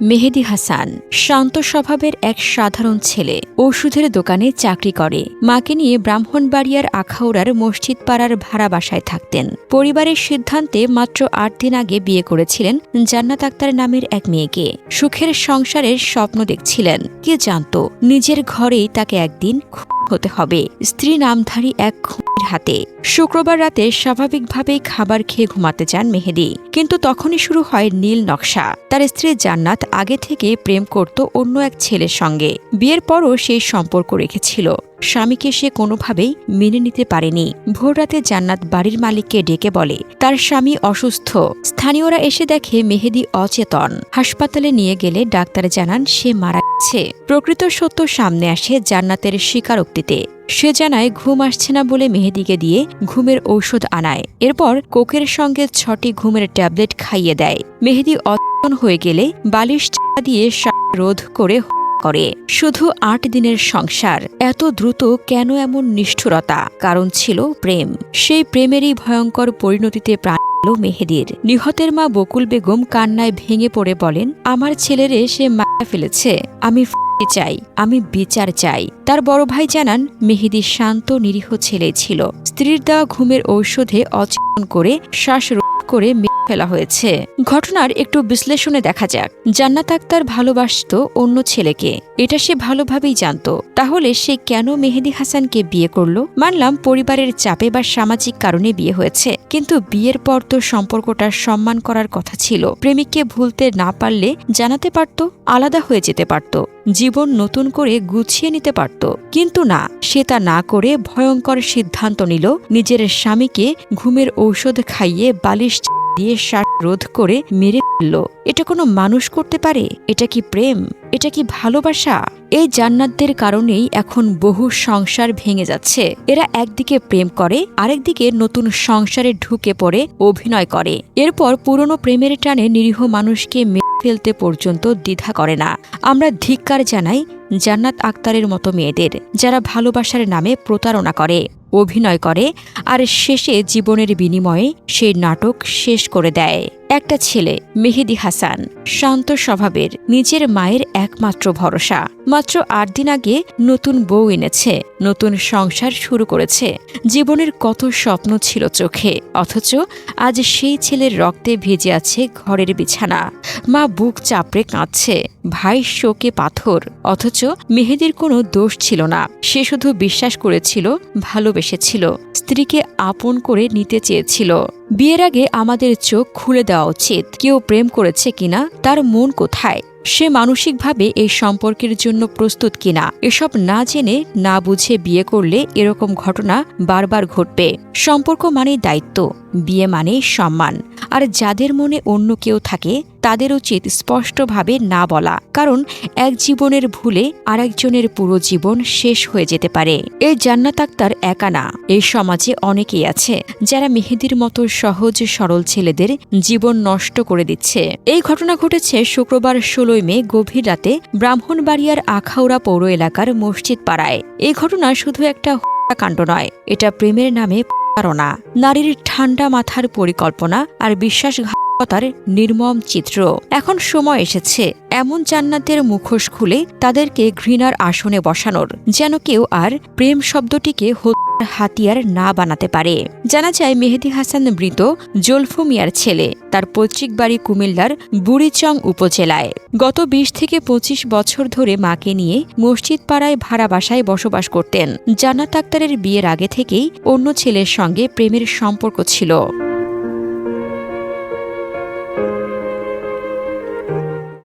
মেহেদি হাসান, শান্ত স্বভাবের এক সাধারণ ছেলে, ওষুধের দোকানে চাকরি করে। মাকে নিয়ে ব্রাহ্মণবাড়িয়ার আখাউড়ার মসজিদ পাড়ার ভাড়া বাসায় থাকতেন। পরিবারের সিদ্ধান্তে মাত্র আট দিন আগে বিয়ে করেছিলেন জান্নাত আক্তার নামের এক মেয়েকে। সুখের সংসারের স্বপ্ন দেখছিলেন। কে জানত, নিজের ঘরেই তাকে একদিন হতে হবে। স্ত্রী নামধারী এক হাতে। শুক্রবার রাতে স্বাভাবিকভাবেই খাবার খেয়ে ঘুমাতে যান মেহেদি। কিন্তু তখনই শুরু হয় নীল নকশা। তার স্ত্রী জান্নাত আগে থেকে প্রেম করত অন্য এক ছেলের সঙ্গে। বিয়ের পরও সেই সম্পর্ক রেখেছিল। স্বামীকে সে কোনোভাবেই মেনে নিতে পারেনি। ভোররাতে জান্নাত বাড়ির মালিককে ডেকে বলে, তার স্বামী অসুস্থ। স্থানীয়রা এসে দেখে মেহেদি অচেতন। হাসপাতালে নিয়ে গেলে ডাক্তার জানান সে মারা গেছে। প্রকৃত সত্য সামনে আসে জান্নাতের স্বীকারোক্তিতে। সে জানায়, ঘুম আসছে না বলে মেহেদিকে দিয়ে ঘুমের ঔষধ আনায়। এরপর কোকের সঙ্গে ছটি ঘুমের ট্যাবলেট খাইয়ে দেয়। মেহেদি অচেতন হয়ে গেলে বালিশ দিয়ে রোধ করে করে। শুধু আট দিনের সংসার, এত দ্রুত কেন এমন নিষ্ঠুরতা? কারণ ছিল প্রেম। সেই প্রেমেরই ভয়ঙ্কর পরিণতিতে প্রাণ পেল মেহেদির। নিহতের মা বকুল বেগম কান্নায় ভেঙে পড়ে বলেন, আমার ছেলেরে সে মারা ফেলেছে। আমি চাই। আমি বিচার চাই। তার বড় ভাই জানান, মেহেদি শান্ত, নিরীহ ছেলে ছিল। স্ত্রীর দেওয়া ঘুমের ঔষধে অচেতন করে শ্বাস করে ফেলা হয়েছে। ঘটনার একটু বিশ্লেষণে দেখা যাক। জান্নাত আক্তার ভালোবাসত অন্য ছেলেকে। এটা সে ভালোভাবেই জানত। তাহলে সে কেন মেহেদি হাসানকে বিয়ে করল? মানলাম পরিবারের চাপে বা সামাজিক কারণে বিয়ে হয়েছে। কিন্তু বিয়ের পর তো সম্পর্কটা সম্মান করার কথা ছিল। প্রেমিককে ভুলতে না পারলে জানাতে পারত, আলাদা হয়ে যেতে পারত। জীবন নতুন করে গুছিয়ে নিতে পারত। কিন্তু না, সে তা না করে ভয়ঙ্কর সিদ্ধান্ত নিল। নিজের স্বামীকে ঘুমের ঔষধ খাইয়ে বালিশ দিয়ে শ্বাস রোধ করে মেরে ফেলল। এটা কোনো মানুষ করতে পারে? এটা কি প্রেম? এটা কি ভালোবাসা? এই জান্নাতদের কারণেই এখন বহু সংসার ভেঙে যাচ্ছে। এরা একদিকে প্রেম করে, আরেকদিকে নতুন সংসারে ঢুকে পড়ে, অভিনয় করে। এরপর পুরনো প্রেমের টানে নিরীহ মানুষকে মেরে ফেলতে পর্যন্ত দ্বিধা করে না। আমরা ধিক্কার জানাই জান্নাত আক্তারের মতো মেয়েদের, যারা ভালোবাসার নামে প্রতারণা করে। অভিনয় করে আর শেষে জীবনের বিনিময়ে সেই নাটক শেষ করে দেয়। একটা ছেলে, মেহেদি হাসান। শান্ত স্বভাবের, নিজের মায়ের একমাত্র ভরসা। মাত্র আট দিন আগে নতুন বউ এনেছে, নতুন সংসার শুরু করেছে। জীবনের কত স্বপ্ন ছিল চোখে, অথচ আজ সেই ছেলের রক্তে ভেজে আছে ঘরের বিছানা। মা বুক চাপড়ে কাঁদছে, ভাই শোকে পাথর, অথচ মেহেদির কোনো দোষ ছিল না। সে শুধু বিশ্বাস করেছিল, ভালোবেসেছিল, স্ত্রীকে আপন করে নিতে চেয়েছিল। বিয়ের আগে আমাদের চোখ খুলে দেওয়া উচিত। কেউ প্রেম করেছে কিনা তার মন কোথায়? সে মানসিকভাবে এই সম্পর্কের জন্য প্রস্তুত কিনা, এসব না জেনে না বুঝে বিয়ে করলে এরকম ঘটনা বারবার ঘটবে। সম্পর্ক মানে দায়িত্ব, বিয়ে মানে সম্মান। আর যাদের মনে অন্য কেউ থাকে, তাদের উচিত স্পষ্টভাবে না বলা, কারণ এক জীবনের ভুলে আরেকজনের পুরো জীবন শেষ হয়ে যেতে পারে। এই জান্নাত আক্তার একা না, এই সমাজে অনেকেই আছে যারা মেহেদির মতো সহজ সরল ছেলেদের জীবন নষ্ট করে দিচ্ছে। এই ঘটনা ঘটেছে শুক্রবার ষোলোই মে গভীর রাতে ব্রাহ্মণবাড়িয়ার আখাউড়া পৌর এলাকার মসজিদ পাড়ায়। এ ঘটনা শুধু একটা কাণ্ড নয়, এটা প্রেমের নামে প্রতারণা নারীর ঠান্ডা মাথার পরিকল্পনা আর বিশ্বাসঘাতকতার নির্মম চিত্র। এখন সময় এসেছে, এমন জান্নাতের মুখোশ খুলে তাদেরকে ঘৃণার আসনে বসানোর, যেন কেউ আর প্রেম শব্দটিকে হত্যার হাতিয়ার না বানাতে পারে। জানা যায়, মেহেদি হাসান মৃত জলফু মিয়ার ছেলে। তার পৈতৃক বাড়ি কুমিল্লার বুড়িচং উপজেলায়। গত বিশ থেকে পঁচিশ বছর ধরে মাকে নিয়ে মসজিদ পাড়ায় ভাড়া বাসায় বসবাস করতেন। জান্নাত আক্তারের বিয়ের আগে থেকেই অন্য ছেলের সঙ্গে প্রেমের সম্পর্ক ছিল।